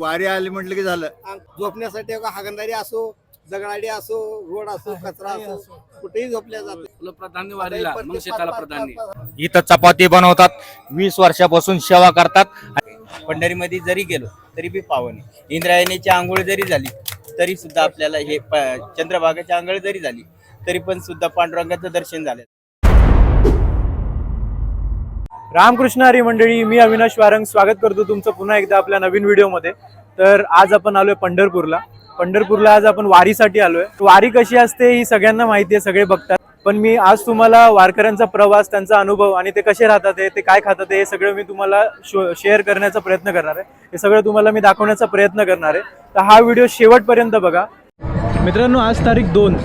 वारी आली म्हटलं की झालं. झोपण्यासाठी बघा हागंदारी असो दगडाडी असो रोड असो कचरा असो कुठेही झोपल्या जाते प्राधान्य वारीला मग शेताला प्राधान्य. इथं चपाती बनवतात वीस वर्षापासून सेवा करतात. पंढरीमध्ये जरी गेलो तरी बी पावन. इंद्रायणीची आंघोळ जरी झाली तरी सुद्धा आपल्याला हे प- चंद्रभागाची आंघोळ जरी झाली तरी पण सुद्धा पांडुरंगाचं दर्शन झालं. रामकृष्ण हरी मंडळी मी अविनाश वारंग स्वागत करतो तुमचं पुन्हा एकदा आपल्या नवीन व्हिडिओमध्ये. तर आज आपण आलोय पंढरपूरला. पंढरपूरला आज आपण वारीसाठी आलोय. वारी कशी असते ही सगळ्यांना माहिती आहे सगळे बघतात. पण मी आज तुम्हाला वारकऱ्यांचा प्रवास त्यांचा अनुभव आणि ते कसे राहतात ते काय खातात हे सगळं मी तुम्हाला शेअर करण्याचा प्रयत्न करणार आहे. हे सगळं तुम्हाला मी दाखवण्याचा प्रयत्न करणार आहे. तर हा व्हिडिओ शेवटपर्यंत बघा. मित्रांनो आज तारीख दोन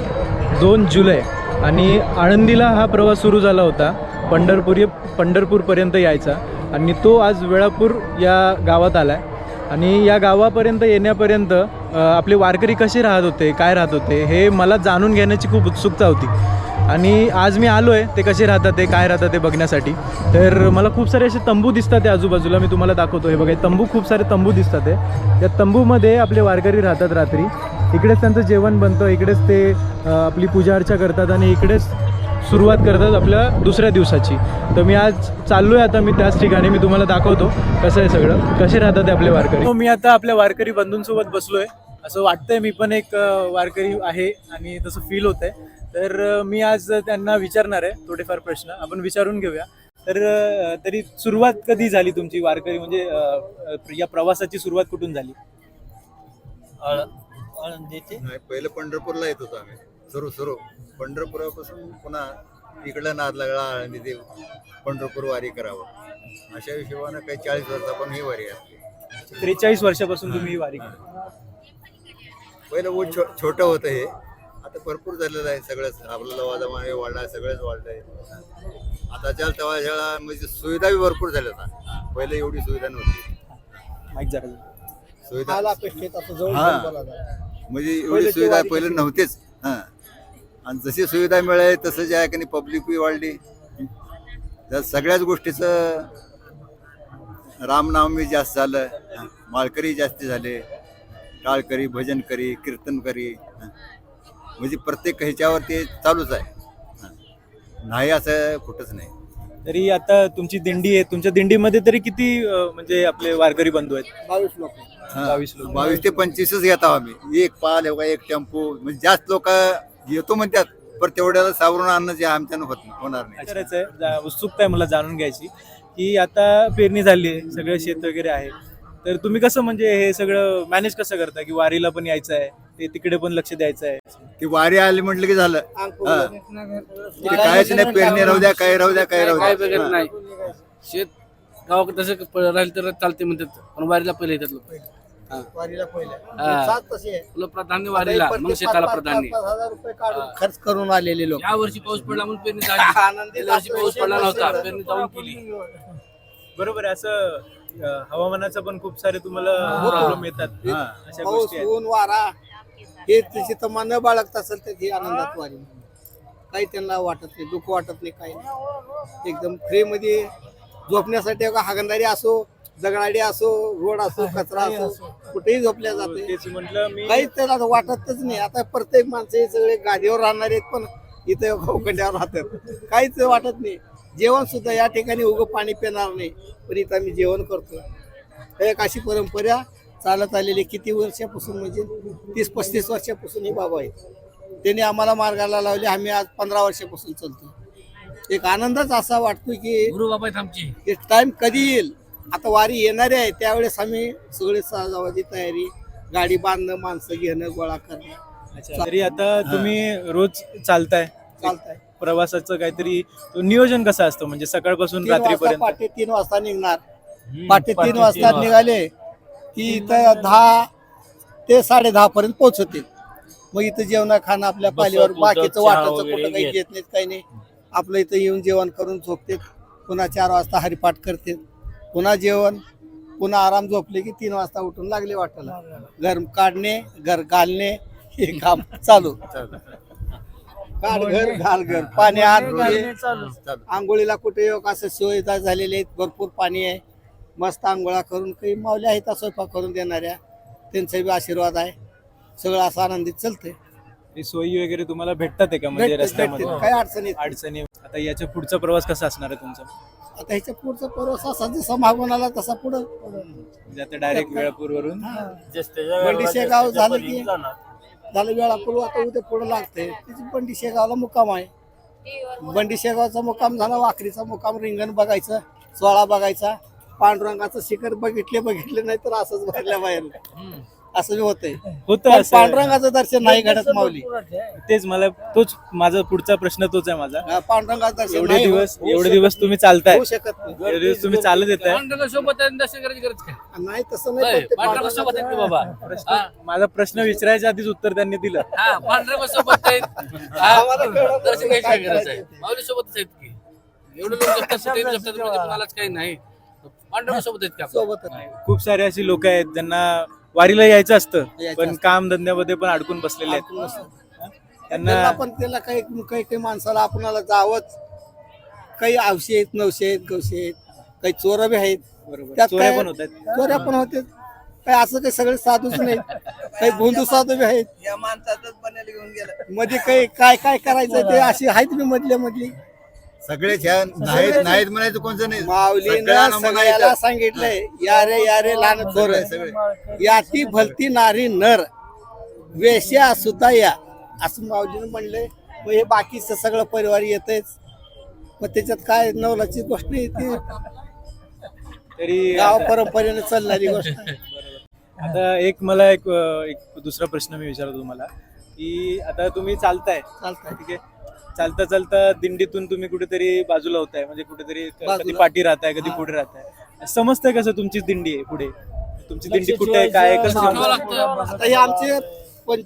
दोन जुलै. आणि आळंदीला हा प्रवास सुरू झाला होता. पंढरपूर पंढरपूरपर्यंत यायचा. आणि तो आज वेळापूर या गावात आला आहे आणि या गावापर्यंत येण्यापर्यंत आपले वारकरी कसे राहत होते काय राहत होते हे मला जाणून घेण्याची खूप उत्सुकता होती. आणि आज मी आलो आहे ते कसे राहतात ते काय राहतात ते बघण्यासाठी. तर मला खूप सारे असे तंबू दिसतात ते आजूबाजूला मी तुम्हाला दाखवतो हे बघा तंबू खूप सारे तंबू दिसतात ते त्या तंबूमध्ये आपले वारकरी राहतात रात्री. इकडेच त्यांचं जेवण बनतं इकडेच ते आपली पूजा अर्चा करतात आणि इकडेच सुरुवात करतात आपल्या दुसऱ्या दिवसाची. तर मी आज चाललो आहे आता मी त्याच ठिकाणी मी तुम्हाला दाखवतो कसं आहे सगळं. कसे राहतात ते आपले वारकरी. हो, मी आता आपल्या वारकरी बंधूंसोबत बसलोय. असं वाटतंय मी पण एक वारकरी आहे आणि तसं फील होत आहे तर मी आज त्यांना विचारणार आहे थोडेफार प्रश्न. आपण विचारून घेऊया. तर तरी सुरुवात कधी झाली तुमची वारकरी? म्हणजे या प्रवासाची सुरुवात कुठून झाली? नाही पहिलं पंढरपूरला येत होतो आम्ही. सुरू सुरू. पंढरपुरापासून पुन्हा इकडला नाद लागला आळंदी ते पंढरपूर वारी करावं. अशा हिशोबानं काही चाळीस वर्षा पण ही वारी आहे त्रेचाळीस वर्षापासून तुम्ही ही वारी करता. पहिलं ऊस छो छोटं होतं हे. आता भरपूर झालेलं आहे सगळंच. आपलं लवाजमा हे वाढला सगळंच वाढलंय आता ज्याला तेव्हा ज्याला म्हणजे सुविधा बी भरपूर झाल्या आता पहिले एवढी सुविधा नव्हती. माहीत सुविधा हा. म्हणजे एवढी सुविधा पहिले नव्हतेच. हा. आणि जशी सुविधा मिळाली तसं जे आहे की नाही पब्लिक बी वाढली त्या सगळ्याच गोष्टीचं रामनाम बी जास्त झालं. माळकरी जास्त झाले टाळकरी भजनकरी कीर्तनकरी हा. म्हणजे प्रत्येक ह्याच्यावर ते चालूच आहे हा. नाही असं कुठंच नाही तरी आता तुमची दिंडी आहे तुमच्या दिंडीमध्ये तरी किती म्हणजे आपले वारकरी बंधू आहेत बावीस लोक हा. बावीस लोक. बावीस ते पंचवीसच घेत आहोत आम्ही एक पाल एवढा एक टेम्पो म्हणजे जास्त लोक येतो म्हणतात पण तेवढ्याला सावरून आणणं जे आमच्यानं होत होणार नाही. उत्सुकता आहे मला जाणून घ्यायची की आता पेरणी झाली आहे सगळं शेत वगैरे आहे. तर तुम्ही कसं म्हणजे हे सगळं मॅनेज कसं करता की वारीला पण यायचं आहे ते तिकडे पण लक्ष द्यायचं आहे? ती वारी आली म्हटलं की झालं. कायच नाही पेरणी राहू द्या काय राहू द्या काय राहू द्या. हा. शेत गावाकडे तसं राहिलं तर चालते म्हणतात पण वारीला पहिले येतात लोक. वारीला पहिल्या. सात तसे आहे. तुला प्राधान्य वारीला मग शेताला पाच- प्राधान्य. पाच- पाच हजार रुपये काढून खर्च करून आलेले लोक. या वर्षी पाऊस पडला म्हणून पेरणी झाली. आनंदी गेल्या वर्षी पाऊस पडला नव्हता. पेरणी जाऊन केली. बरोबर आहे. असं अं, हवामानाचं पण खूप सारे तुम्हाला प्रॉब्लेम येतात. हा. अशा पाऊस गोष्टी आहेत. ऊन वारा हे त्याची तमा न बाळगत असेल तर ही आनंदात वारी. काही त्यांना वाटत नाही दुःख वाटत नाही काही नाही. एकदम फ्री मध्ये झोपण्यासाठी बघा हागंदारी असो दगडाडी असो रोड असो कचरा असो कुठेही झोपल्या जाते. तेच म्हटलं मी काहीच त्याला वाटतच नाही. आता प्रत्येक माणसं हे सगळे गादीवर राहणारे आहेत पण इथे खौकंड्यावर राहतात. काहीच वाटत नाही. जेवण सुद्धा या ठिकाणी उगं पाणी पिणार नाही पण इथं आम्ही जेवण करतो एक अशी परंपरा चालत आलेली किती वर्षापासून म्हणजे तीस पस्तीस वर्षापासून ही बाबा आहेत त्यांनी आम्हाला मार्गाला लावले. आम्ही आज पंधरा वर्षापासून चालतो एक आनंदच असा वाटतो की गुरु बाबा आहेत आमची. टाइम कधी येईल? आता वारी येणारी आहे त्यावेळेस आम्ही सगळे सजावाची तयारी गाडी बांधणं माणसं घेणं गोळा करणं. अच्छा तरी आता तुम्ही रोज चालताय. चालतंय. प्रवासाचं काहीतरी तो नियोजन कसं असतं? म्हणजे सकाळपासून तीन वाजता रात्रीपर्यंत? पहाटे तीन वाजता निघणार. पहाटे तीन वाजता निघाले की इथं दहा ते साडे दहा पर्यंत पोहोचतील. मग इथं जेवण खाणं आपल्या पालीवर बाकीचं वाटाचं कुठं काही घेत. नाहीत काही नाही. आपलं इथं येऊन जेवण करून झोपते पुन्हा चार वाजता हरिपाठ करते पुन्हा जेवण पुन्हा आराम झोपले की तीन वाजता उठून लागले वाटायला. घर काढणे घर घालणे हे काम चालू. काढ घर घाल घर. पाणी आत आंघोळीला कुठे योग असं सुविधा झालेली आहेत भरपूर पाणी आहे. मस्त आंघोळा करून काही माऊल्या आहेत स्वयंपाक करून देणाऱ्या. त्यांचा बी आशीर्वाद आहे. सगळं असं आनंदित चालतंय. ते सोयी वगैरे तुम्हाला भेटतात आहे का? म्हणजे भेटते रस्त्यामध्ये? भेटते काय अडचणी अडचणी. आता याच्या पुढचा प्रवास कसा असणार आहे तुमचा? आता ह्याच्या पुढचा प्रवास असा जसा मागून आला तसा पुढं डायरेक्ट वेळापूर वरून बंडी शेगाव झालं की झालं वेळापूर आता उद्या पुढं लागते तिची बंडी शेगावला मुक्काम आहे. बंडी शेगावचा मुक्काम झाला वाकरीचा मुक्काम रिंगण बघायचं सोळा बघायचा. पांडुरंगाचं शिखर बघितले बघितले नाही तर असंच भरल्या बाहेर. असं बी होतंय. होतं पण असं. पांडुरंगाचं दर्शन नाही घडत माऊली. तेच मला तोच माझा पुढचा प्रश्न तोच आहे माझा. हा, पांडुरंगाचं दर्शन एवढे नाही दिवस होऊ एवढे दिवस तुम्ही चालताय. होऊ शकत नाही. एवढे दिवस तुम्ही चालत येत आहे पांडुरंगा सोबत आहे, दर्शन करायची गरज काय? नाही तसं नाही होय, पण ते पांडुरंगा सोबत आहेत की पांडुरंगाचं- बाबा? हा, माझा प्रश्न विचारायच्या आधीच उत्तर त्यांनी दिलं. हा पांढऱ्या सोबत आहेत हा, दर्शन घ्यायची काय गरज आहे. माऊली सोबतच आहेत की. एवढं लोक जपतात कुठे जपतात म्हणजे कुणालाच काही नाही. सोबत आहेत का? आपल्या? सोबतच आहे. खूप सारे अशी लोक आहेत ज्यांना वारीला यायचं असतं यायचं पण असतं. काम धंद्यामध्ये पण अडकून बसलेले आहेत. त्यांना त्यांना पण त्याला काही काही काही माणसाला आपणाला जावंच. काही आवशी आहेत नवशे आहेत गवशे आहेत काही चोर बी आहेत. बरोबर. त्यात चोऱ्या काय- पण होत चोऱ्या पण होते काही असं काही सगळे साधूच नाहीत काही भोंदू साधू बी आहेत. या माणसातच बनायला घेऊन गेला. मध्ये काही काय काय करायचं ते अशी आहेत मी मधल्या मधली. सगळे छान नाहीत नाहीत म्हणायचं कोणतं नाही. माऊलीनं सगळ्यांना सगळ्याला. सांगितलंय या रे या रे लहान चोर सगळे सगळे. याती भलती नारी नर. वेश्या सुद्धा या. असं माऊलीनं म्हणलंय. मग हे बाकीचं सगळं परिवार येतच मग त्याच्यात काय नवलाची गोष्ट नाही ती. तरी गाव परंपरेने चालणारी गोष्ट. आहे. आता एक मला एक अं, एक दुसरा प्रश्न मी विचारतो तुम्हाला की आता तुम्ही चालताय. चालतंय. ठीक आहे. चालता चालता दिंडीतून तुम्ही कुठेतरी बाजूला होताय म्हणजे कुठेतरी कधी बाजूला. पाठी राहताय कधी पुढे राहताय. समजतंय कसं तुमची दिंडी आहे पुढे? तुमची दिंडी कुठे आहे काय आहे, कसं आता हे आमचे पण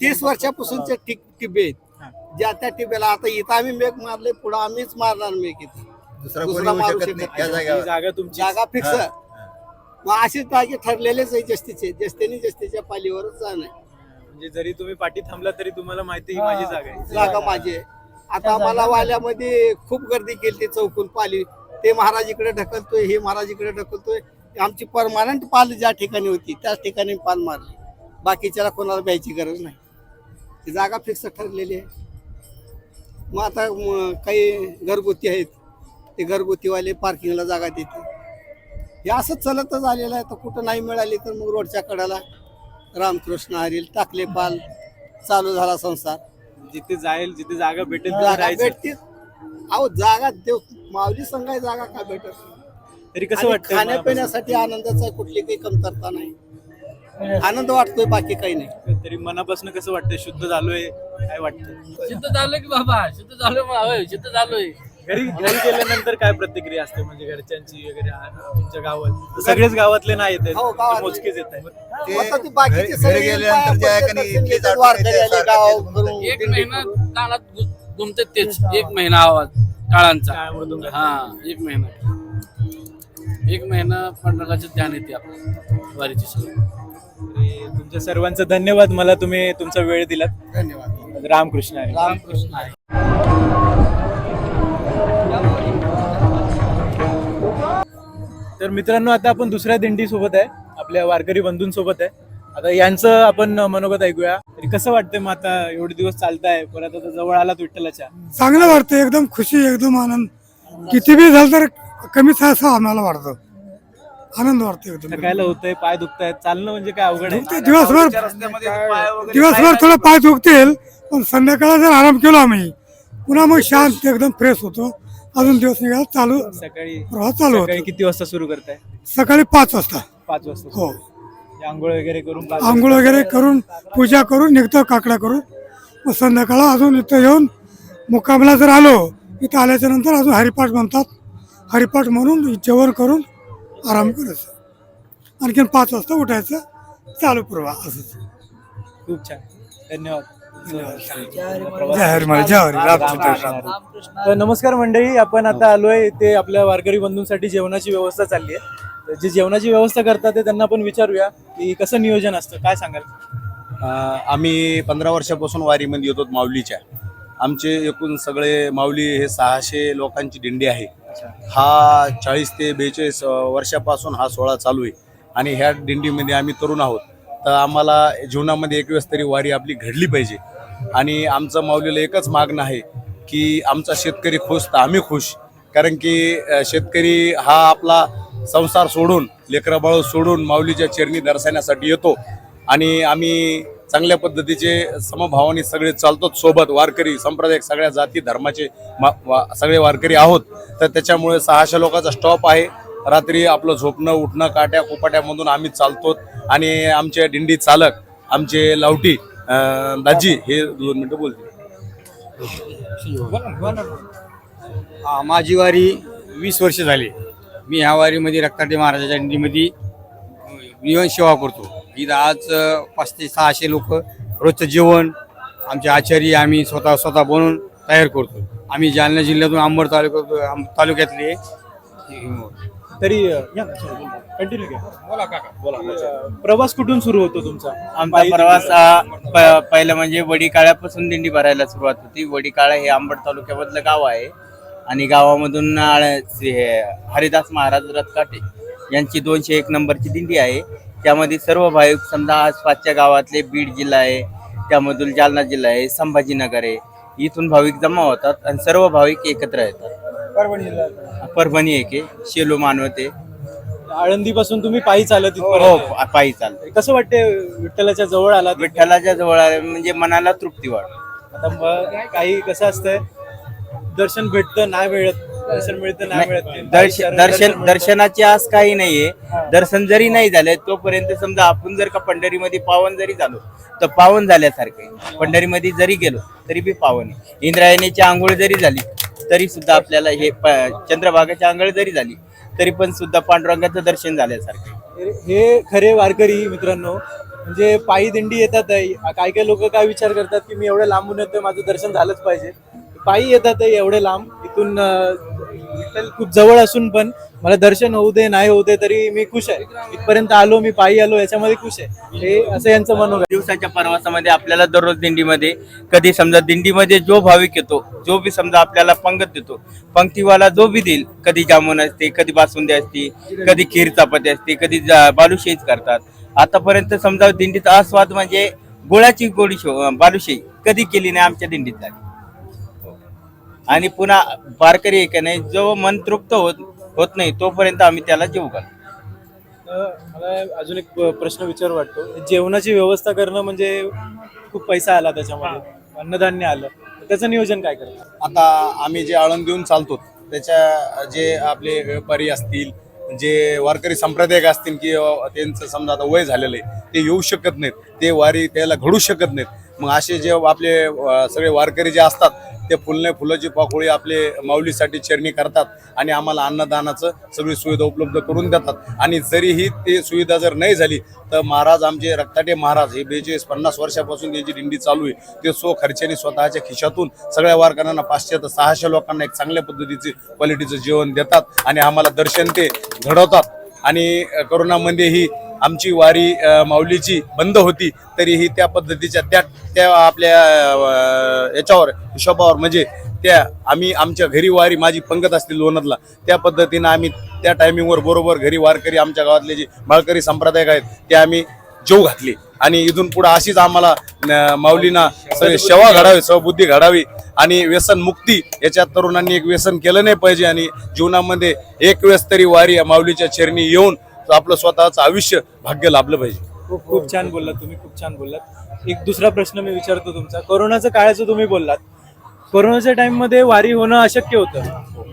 तीस वर्षापासूनचे टिक टिबे आहेत. ज्या त्या टिबेला आता इथं आम्ही मेघ मारले पुढे आम्हीच मारणार मेघ इथं. दुसरा दुसरा कोणी मारू येऊ शकत नाही. शकत त्या नाही. ही जागेवर जागा तुमची जागा फिक्स. हा. मग असेच जागे ठरलेलेच आहे जस्तीचे. जस्तीने जस्तीच्या पालीवरच जाणं म्हणजे जरी तुम्ही पाठी थांबला तरी तुम्हाला माहिती ही माझी जागा आहे. जागा माझी आहे. आता आम्हाला वाल्यामध्ये खूप गर्दी केली ती चौकून पाली. ते महाराज इकडे ढकलतोय हे महाराज इकडे ढकलतोय. आमची परमानंट पाल ज्या ठिकाणी होती त्याच ठिकाणी पाल मारली. बाकीच्याला कोणाला द्यायची गरज नाही. ती जागा फिक्स ठरलेली आहे. मग आता म, काही घरगुती आहेत. ते घरगुतीवाले पार्किंगला जागा देते हे असंच चालतच आलेलं आहे. तर कुठं नाही मिळाली तर मग रोडच्या कडाला रामकृष्ण हरील टाकले पाल. चालू झाला संसार. जिथे जाईल जिथे जागा भेटेल तिथे जागा राहायचं. भेटते अहो जागा देव माऊली संघाय जागा का भेटत तरी कसं आणि वाटतं खाण्यापिण्यासाठी आनंदाचा कुठली काही कमतरता नाही. आनंद वाटतोय बाकी काही नाही. तरी मनापासून कसं वाटतं शुद्ध झालोय काय वाटतं सिद्ध झालोय की बाबा? सिद्ध झालोय मग होय सिद्ध झालोय. घरी घरी गेल्यानंतर काय प्रतिक्रिया असते? म्हणजे घरच्यांची वगैरे आ- तुमच्या गावात? सगळेच गावातले नाही येत हो, गावातले. मोजकेच येत आहेत. ते आता ती बाकीची घरी- सगळी घरी गेल्यानंतर जे आहे का नाही, पाया इथलीच पडतात, आठवण वारकरी येते, आले सारखं गाव तेच करून. एक दिंडी महिना तेच एक महिना आवाज टाळांचा. हा एक महिना. एक महिना पांडुरंगाचं ध्यान येते आपलं वारीची सगळं. तुमच्या सर्वांचं धन्यवाद. मला तुम्ही तुमचा वेळ दिलात. धन्यवाद. रामकृष्ण हरी. रामकृष्ण आहे तर मित्रांनो आता आपण दुसऱ्या दिंडी सोबत आहे. आपल्या वारकरी बंधूंसोबत आहे. आता यांचं आपण मनोगत ऐकूया. तरी कसं वाटतंय मग आता एवढे दिवस चालताय? परत आता जवळ आलात विठ्ठलाच्या. चांगलं वाटतं एकदम खुशी एकदम आनंद. किती बी झालं तर कमीच असं आम्हाला वाटतं आनंद वाटतो एकदम. थकायला होतंय? पाय दुखतायत. चालणं म्हणजे काय अवघड आहे? ते दिवसभर दिवसभर थोडं पाय दुखतील पण संध्याकाळला जर आराम केला आम्ही पुन्हा मग शांत एकदम फ्रेश होतो. अजून दिवस निघाला चालू. सकाळी प्रवास चालू सकाळी होतो. किती वाजता सुरू करताय? सकाळी पाच वाजता. पाच वाजता हो. म्हणजे आंघोळ वगैरे करून पाच आंघोळ वगैरे करून पूजा करून निघतो काकडा करून. मग संध्याकाळला अजून इथं येऊन मुक्कामला जर आलो इथं आल्याच्यानंतर अजून हरिपाठ म्हणतात. हरिपाठ म्हणून जेवण करून आराम करायचं. आणखीन पाच वाजता उठायचं. चालू पुरवा असंच. खूप छान. धन्यवाद. तर नमस्कार मंडळी आपण आता आलोय ते आपल्या वारकरी बंधूंसाठी जेवणाची व्यवस्था चालली आहे. जे जेवणाची व्यवस्था करतात ते त्यांना आपण विचारूया की कसं नियोजन असतं काय सांगाल? आम्ही पंधरा वर्षापासून वारीमध्ये येतो माऊलीच्या. आमचे एकूण सगळे माऊली हे सहाशे लोकांची दिंडी आहे. हा चाळीस ते बेचाळीस वर्षापासून हा सोहळा चालू आहे आणि ह्या दिंडीमध्ये आम्ही तरुण आहोत. तर आम्हाला जीवनामध्ये एक वेळेस तरी वारी आपली घडली पाहिजे. आणि आमचं माऊलीला एकच मागणं आहे की आमचा शेतकरी खुश तर आम्ही खुश. कारण की शेतकरी हा आपला संसार सोडून लेकरंबळ सोडून माऊलीच्या चरणी दर्शनासाठी येतो. आणि आम्ही चांगल्या पद्धतीचे समभावाने सगळे चालतोच सोबत वारकरी संप्रदाय सगळ्या जाती धर्माचे मा- वा- सगळे वारकरी आहोत. तर त्याच्यामुळे सहाशे लोकांचा स्टॉप आहे. रात्री आपलं झोपणं उठणं काट्या कुपाट्यामधून आम्ही चालतो आणि आमचे दिंडी चालक आमचे लावटी दाजी हे दोन मिनिटं बोलते. माझी वारी वीस वर्ष झाली. मी ह्या वारीमध्ये रक्ताटे महाराजाच्या दिंडीमध्ये जीवन सेवा करतो. इथं आज पाच ते सहाशे लोक रोजचं जेवण आमचे आचारी आम्ही स्वतः स्वतः बनवून तयार करतो. आम्ही जालना जिल्ह्यातून अंबड तालुक्यात तालुक्यातले तरी कंटिन्यू बोला काका. प्रवास कुठून सुरू होतो तुमचा? आमचा प्रवास हा पहिलं म्हणजे वडीकाळ्यापासून दिंडी भरायला सुरुवात होती. वडीकाळा हे आंबड तालुक्यामधलं गाव आहे. आणि गावामधून आळ- हे हरिदास महाराज रथकाटे यांची दोनशे एक नंबरची दिंडी आहे. त्यामध्ये सर्व भाविक समजा आसपासच्या गावातले बीड जिल्हा आहे त्यामधून जालना जिल्हा आहे संभाजीनगर आहे. इथून भाविक जमा होतात आणि सर्व भाविक एकत्र येतात. परभणी परभणी आहे शेलो मानवते आळंदी पासून तुम्ही पायी चालत हो इथपर्यंत. पायी चालते. कसं वाटते विठ्ठलाच्या जवळ आला विठ्ठलाच्या जवळ आले म्हणजे मनाला तृप्ती वाटते. आता मग काही कसं असतंय दर्शन भेटतं नाही मिळत. दर्शन मिळतं नाही मिळत. ते दर्शन दर्शन मिळतं. दर्शनाची आस काही नाहीये. दर्शन जरी नाही झालं तोपर्यंत समजा आपण जर का पंढरीमध्ये पावन जरी झालो तर पावन झाल्यासारखं आहे. पंढरीमध्ये जरी गेलो तरी बी पावन आहे. इंद्रायणीची आंघोळ जरी झाली तरी सुद्धा आपल्याला हे प- आंघळ जरी झाली तरी पण सुद्धा पांडुरंगाचं दर्शन झाल्यासारखं हे खरे वारकरी मित्रांनो म्हणजे पायी दिंडी येतात काही काही लोक काय विचार करतात की मी एवढं लांबून येतोय माझं दर्शन झालंच पाहिजे. पायी येतात एवढे लांब. इथून खूप जवळ असून पण मला दर्शन होऊ दे नाही होऊ दे तरी मी खुश आहे. इथपर्यंत आलो मी पायी आलो याच्यामध्ये खुश आहे. हे असं यांचं मनोगत दिवसाच्या प्रवासामध्ये आपल्याला दररोज दिंडीमध्ये कधी समजा दिंडीमध्ये जो भाविक येतो जो बी समजा आपल्याला पंगत देतो पंक्तीवाला जो बी देईल कधी जामुन असते कधी बासुंदी असते कधी खीर चपाती असते कधी बालुशाहीच करतात. आतापर्यंत समजा दिंडीचा आस्वाद म्हणजे गुळाची गोडी शो बालुशाही कधी केली नाही आमच्या दिंडीत आणि पुन्हा वारकरी आहे का नाही जो मन तृप्त होत होत नाही तोपर्यंत आम्ही त्याला जेव घालतो मला अजून एक प्रश्न विचार वाटतो. जेवणाची व्यवस्था करणं म्हणजे खूप पैसा आला त्याच्यामध्ये अन्नधान्य आलं. त्याचं नियोजन काय करतात? आता आम्ही जे आळंद देऊन चालतो त्याच्या जे आपले व्यापारी असतील जे वारकरी संप्रदायिक असतील की त्यांचं समजा आता वय झालेलं आहे ते येऊ शकत नाहीत. ते वारी त्याला घडू शकत नाहीत. मग असे जे आपले सगळे वारकरी जे असतात ते फुलणे फुलाची पाकोळी आपले माऊलीसाठी चरणी करतात आणि आम्हाला अन्नदानाचं सगळी सुविधा उपलब्ध करून देतात. आणि जरीही ते सुविधा जर नाही झाली तर महाराज आमचे रक्ताटे महाराज हे बेचाळीस पन्नास वर्षापासून त्यांची दिंडी चालू आहे. ते सो खर्चाने स्वतःच्या खिशातून सगळ्या वारकऱ्यांना पाचशे तर सहाशे लोकांना एक चांगल्या पद्धतीचे क्वालिटीचं जेवण देतात आणि आम्हाला दर्शन ते घडवतात. आणि अ, करोनामध्येही आमची वारी माऊलीची बंद होती तरीही त्या पद्धतीच्या त्या त्या आपल्या याच्यावर हिशोबावर म्हणजे त्या आम्ही आमच्या घरी वारी माझी पंगत असते लोणदला त्या पद्धतीनं आम्ही त्या टायमिंगवर बरोबर घरी वारकरी आमच्या गावातले जे माळकरी संप्रदाय आहेत ते आम्ही जेव घातली. आणि इथून पुढे अशीच आम्हाला माऊलीना माऊलींना सगळी सेवा घडावी स्वबुद्धी घडावी आणि व्यसन मुक्ती याच्यात तरुणांनी एक व्यसन केलं नाही पाहिजे आणि जीवनामध्ये एक वेळेस तरी वारी या माऊलीच्या चरणी येऊन आपलं स्वतःचं आयुष्य भाग्य लाभलं पाहिजे. खूप खूप छान बोललात तुम्ही खूप छान बोललात. एक दुसरा प्रश्न मी विचारतो तुमचा. कोरोनाच्या काळाचं तुम्ही बोललात. कोरोनाच्या टाइममध्ये वारी होणं अशक्य होतं.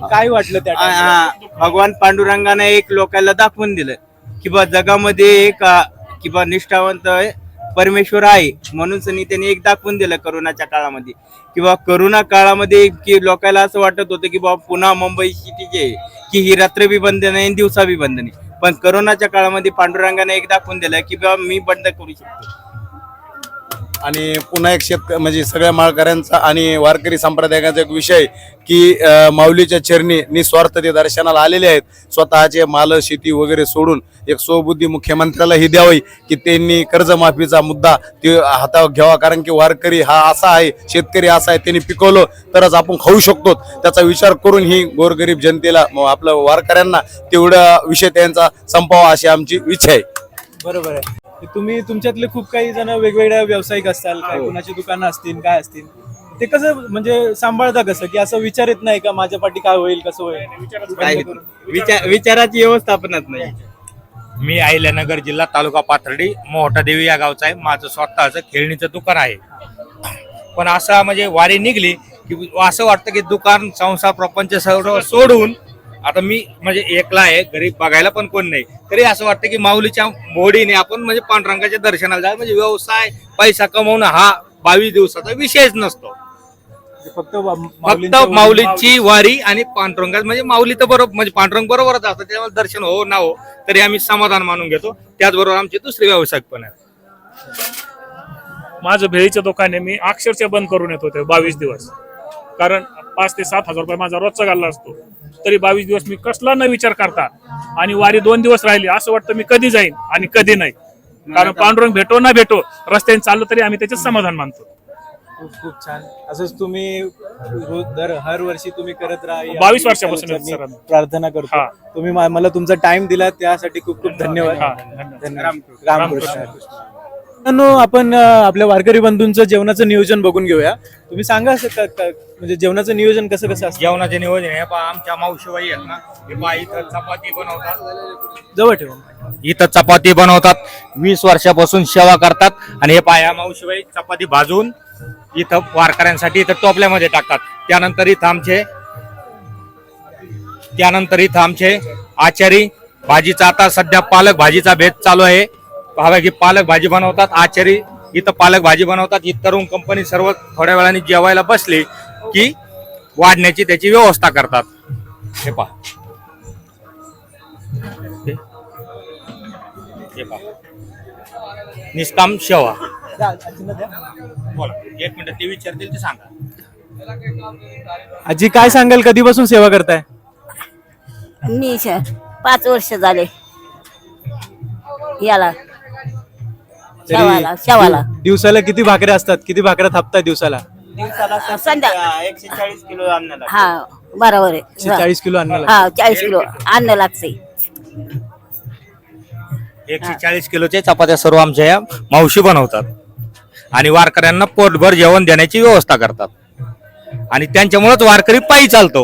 काय वाटलं त्या आ- time ला? आ- भगवान पांडुरंगाने एक लोकांना दाखवून दिलं की बा जगामध्ये एक आ, की बा निष्ठावंत परमेश्वर आहे म्हणून सनी त्यांनी एक दाखवून दिलं करोनाच्या काळामध्ये. किंवा करोना काळामध्ये की लोकांना असं वाटत होतं की बा पुन्हा मुंबई सिटी जे आहे, की ही रात्र बी बंद नाही आणि दिवसा बी बंद नाही. पण करोनाच्या काळामध्ये पांडुरंगाने एक दाखवून दिलं की बाबा मी बंद करू शकतो. आणि पुन्हा एक शेतक म्हणजे सगळ्या माळकऱ्यांचा आणि वारकरी संप्रदायाचा एक विषय की माऊलीच्या चरणी निस्वार्थ ते दर्शनाला आलेले आहेत. स्वतःचे माल शेती वगैरे सोडून एक स्वबुद्धी मुख्यमंत्र्याला ही द्यावी की त्यांनी कर्जमाफीचा मुद्दा ते हातावर घ्यावा. कारण की वारकरी हा असा आहे शेतकरी असा आहे त्यांनी पिकवलं तरच आपण खाऊ शकतो. त्याचा विचार करून ही गोरगरीब जनतेला आपलं वारकऱ्यांना तेवढा विषय त्यांचा संपावा अशी आमची इच्छा आहे. बरोबर आहे. तुम्ही तुमच्यातले खूप काही जण वेगवेगळ्या व्यावसायिक असताल काय कुणाची दुकानं असतील काय असतील? ते कसं म्हणजे सांभाळता कसं? की असं विचार येत नाही का माझ्या पाठी काय होईल कसं होईल? विचार विचाराची व्यवस्थापनच नाही. मी अहिल्यानगर जिल्हा तालुका पाथर्डी मोहटा देवी या गावचा आहे. माझं स्वतःचं खेळणीचं दुकान आहे. पण असं म्हणजे वारी निघली की असं वाटतं की दुकान संसार प्रपंच सर्व सोडून आता मी म्हणजे एकला आहे घरी बघायला पण कोण नाही. तरी असं वाटतं की माऊलीच्या मोडीने आपण म्हणजे पांडुरंगाच्या दर्शनाला जाय म्हणजे व्यवसाय पैसा कमवणं हा बावीस दिवसाचा विषयच नसतो. फक्त वा- फक्त वरून- माऊलीची वारी आणि पांडुरंगात म्हणजे माऊली तर बरोबर म्हणजे पांडुरंग बरोबरच असतात त्यामुळे दर्शन हो ना हो तरी आम्ही समाधान मानून घेतो. त्याचबरोबर आमचे दुसरे व्यावसायिक पण आहेत माझं भेळीचं दुकान आहे. मी अक्षरशः बंद करून येत होते बावीस दिवस. कारण पाच ते सात हजार रुपये माझा रोजचा घालला असतो. तरी बावीस दिवस मी कसला न विचार करता आणि वारी दोन दिवस राहिली असं वाटतं मी कधी जाईन आणि कधी नाही. कारण पांडुरंग भेटो ना भेटो रस्त्याने चाललो तरी आम्ही त्याच्यात समाधान मानतो. खूप खूप छान. असंच तुम्ही रोज दर हर वर्षी तुम्ही करत राहा या- 22 वर्षापासून आहे, मी सर. प्रार्थना करतो. हा. तुम्ही मा- मला तुमचा टाइम दिला त्यासाठी खूप खूप धन्यवाद. हा, धन्यवाद. धन्यवाद. रामकृष्ण. मित्रांनो, आपण आपल्या वारकरी बंधूंचं जेवणाचं नियोजन बघून घेऊया. तुम्ही सांगा असं का- का- म्हणजे जेवणाचं नियोजन कसं कसं असतं? जेवणाचे नियोजन हे पहा आमच्या मावशीबाई आहेत ना हे पहा इथं चपाती बनवतात. जवळ ठेवा. इथं चपाती बनवतात वीस वर्षापासून सेवा करतात. आणि हे पाया मावशीबाई चपाती भाजून इथं वारकऱ्यांसाठी इथं टोपल्यामध्ये टाकतात. त्यानंतर इथं आमचे त्यानंतर इथं आमचे आचारी भाजीचा आता सध्या पालक भाजीचा भेद चालू आहे. की पालक भाजी बनवतात आचारी इथं पालक भाजी बनवतात. ही तरुण कंपनी सर्व थोड्या वेळाने जेवायला बसली की वाढण्याची त्याची व्यवस्था करतात. हे पहा. हे- पहा. निष्काम सेवा बोला. एक मिनिट ते विचारतील ते सांगा. आजी काय सांगाल? कधीपासून सेवा करताय? मी पाच वर्ष झाले. याला शवाला शवाला. दिवसाला किती भाकऱ्या असतात? किती भाकऱ्या थापताय दिवसाला? दिवसाला संध्या- एकशे चाळीस किलो अन्न लागतं. हा बरोबर एकशे आहे. चाळीस किलो अन्न हा चाळीस किलो अन्न लागते एकशे चाळीस किलोच्या चपात्या सर्व आमच्या या मावशी बनवतात. आणि वारकऱ्यांना पोटभर जेवण देण्याची व्यवस्था करतात. आणि त्यांच्यामुळेच वारकरी पायी चालतो.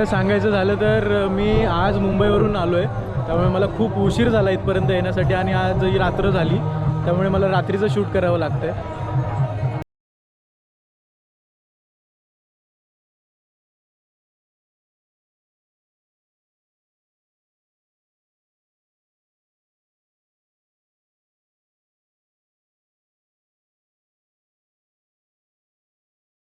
खरं सांगायचं झालं तर मी आज मुंबईवरून आलो आहे त्यामुळे मला खूप उशीर झाला इथपर्यंत येण्यासाठी आणि आज ही रात्र झाली. त्यामुळे मला रात्रीचं शूट करावं लागतं आहे